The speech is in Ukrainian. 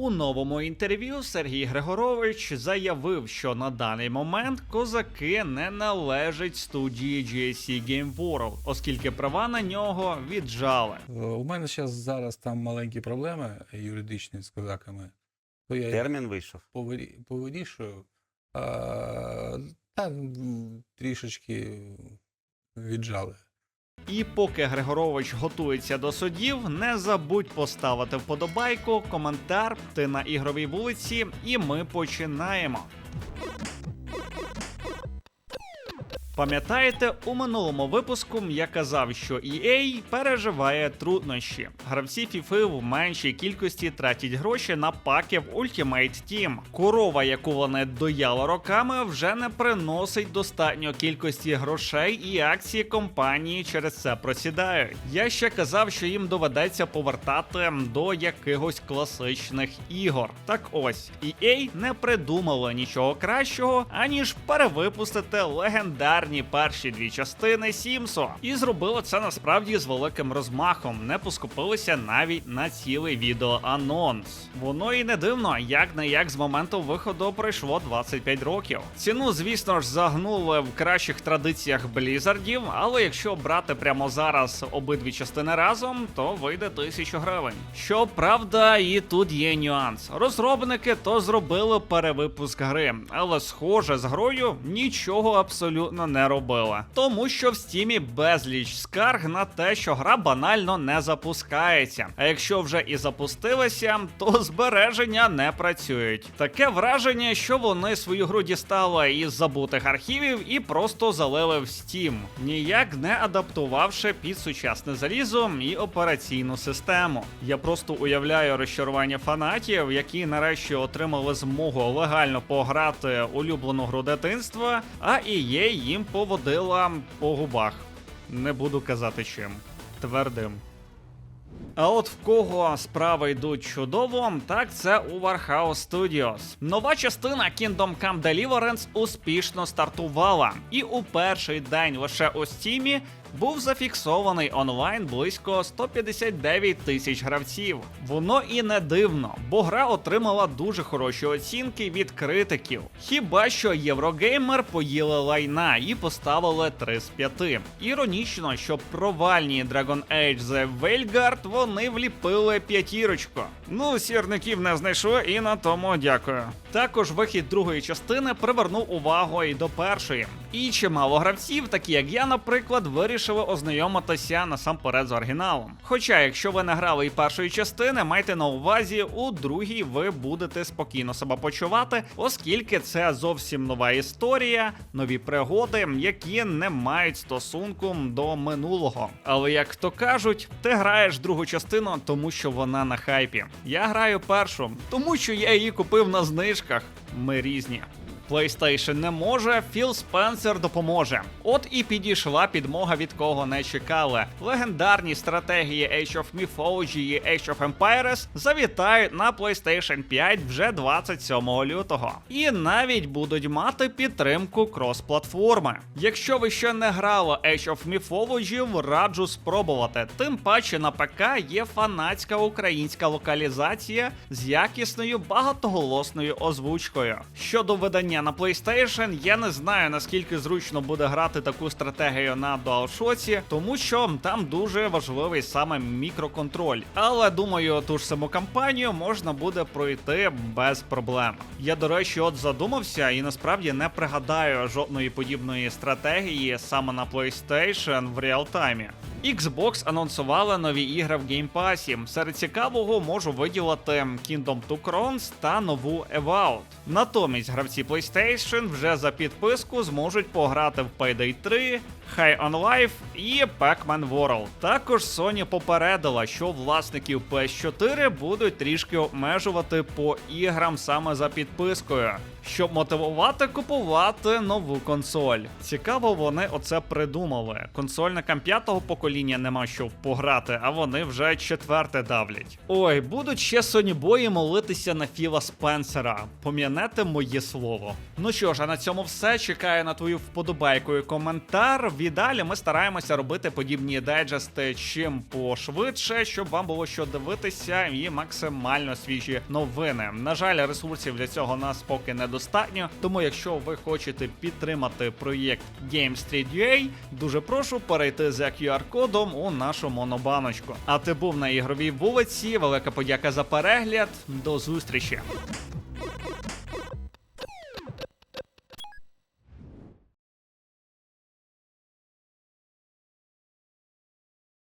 У новому інтерв'ю Сергій Григорович заявив, що на даний момент козаки не належать студії GSC Game World, оскільки права на нього віджали. Е, У мене зараз зараз там маленькі проблеми юридичні з козаками. То я Термін вийшов. повирі- повирішую. А, та трішечки віджали. І поки Григорович готується до судів, не забудь поставити вподобайку, коментар, ти на ігровій вулиці, і ми починаємо. Пам'ятаєте, у минулому випуску я казав, що EA переживає труднощі. Гравці FIFA в меншій кількості тратять гроші на паки в Ultimate Team. Корова, яку вони дояли роками, вже не приносить достатньо кількості грошей, і акції компанії через це просідають. Я ще казав, що їм доведеться повертати до якихось класичних ігор. Так ось, EA не придумали нічого кращого, аніж перевипустити легендарні перші дві частини Сімсо. І зробили це насправді з великим розмахом, не поскупилися навіть на цілий відеоанонс. Воно і не дивно, як не як з моменту виходу пройшло 25 років. Ціну, звісно ж, загнули в кращих традиціях Блізардів, але якщо брати прямо зараз обидві частини разом, то вийде тисячу гривень. Щоправда, і тут є нюанс. Розробники то зробили перевипуск гри, але схоже з грою нічого абсолютно не робили. Тому що в стімі безліч скарг на те, що гра банально не запускається. А якщо вже і запустилася, то збереження не працюють. Таке враження, що вони свою гру дістали із забутих архівів і просто залили в Steam, ніяк не адаптувавши під сучасне залізо і операційну систему. Я просто уявляю розчарування фанатів, які нарешті отримали змогу легально пограти улюблену гру дитинства, а EA їм поводила по губах. Не буду казати чим. Твердим. А от в кого справи йдуть чудово, так це у Warhouse Studios. Нова частина Kingdom Come Deliverance успішно стартувала, і у перший день лише у Стімі був зафіксований онлайн близько 159 тисяч гравців. Воно і не дивно, бо гра отримала дуже хороші оцінки від критиків. Хіба що Єврогеймер поїли лайна і поставили 3 з 5. Іронічно, що провальні Dragon Age The Veilguard вони вліпили п'ятірочку. Ну, сірників не знайшли, і на тому дякую. Також вихід другої частини привернув увагу і до першої. І чимало гравців, такі як я, наприклад, вирішили ознайомитися насамперед з оригіналом. Хоча, якщо ви не грали і першої частини, майте на увазі, у другій ви будете спокійно себе почувати, оскільки це зовсім нова історія, нові пригоди, які не мають стосунку до минулого. Але як то кажуть, ти граєш другу частину, тому що вона на хайпі. Я граю першу, тому що я її купив на знижках. Ми різні. PlayStation не може, Філ Спенсер допоможе. От і підійшла підмога, від кого не чекали. Легендарні стратегії Age of Mythology і Age of Empires завітають на PlayStation 5 вже 27 лютого. І навіть будуть мати підтримку крос-платформи. Якщо ви ще не грали Age of Mythology, раджу спробувати. Тим паче на ПК є фанатська українська локалізація з якісною багатоголосною озвучкою. Щодо видання на PlayStation, я не знаю наскільки зручно буде грати таку стратегію на DualShock, тому що там дуже важливий саме мікроконтроль. Але думаю, ту ж саму кампанію можна буде пройти без проблем. Я, до речі, от задумався і насправді не пригадаю жодної подібної стратегії саме на PlayStation в реалтаймі. Xbox анонсувала нові ігри в Pass. Серед цікавого можу виділити Kingdom Two Crowns та нову Evout. Натомість гравці PlayStation вже за підписку зможуть пограти в Payday 3, High on Life і Pac-Man World. Також Sony попередила, що власників PS4 будуть трішки обмежувати по іграм саме за підпискою, щоб мотивувати купувати нову консоль. Цікаво, вони оце придумали. Консольникам п'ятого покоління нема що пограти, а вони вже четверте давлять. Ой, будуть ще сонібої молитися на Філа Спенсера. Пом'янете моє слово. Ну що ж, а на цьому все. Чекаю на твою вподобайку і коментар. В ідеалі ми стараємося робити подібні дайджести чим пошвидше, щоб вам було що дивитися і максимально свіжі новини. На жаль, ресурсів для цього нас поки недостатньо. Тому, якщо ви хочете підтримати проєкт Game Street UA, дуже прошу перейти за QR-кодом у нашу монобаночку. А ти був на ігровій вулиці. Велика подяка за перегляд. До зустрічі.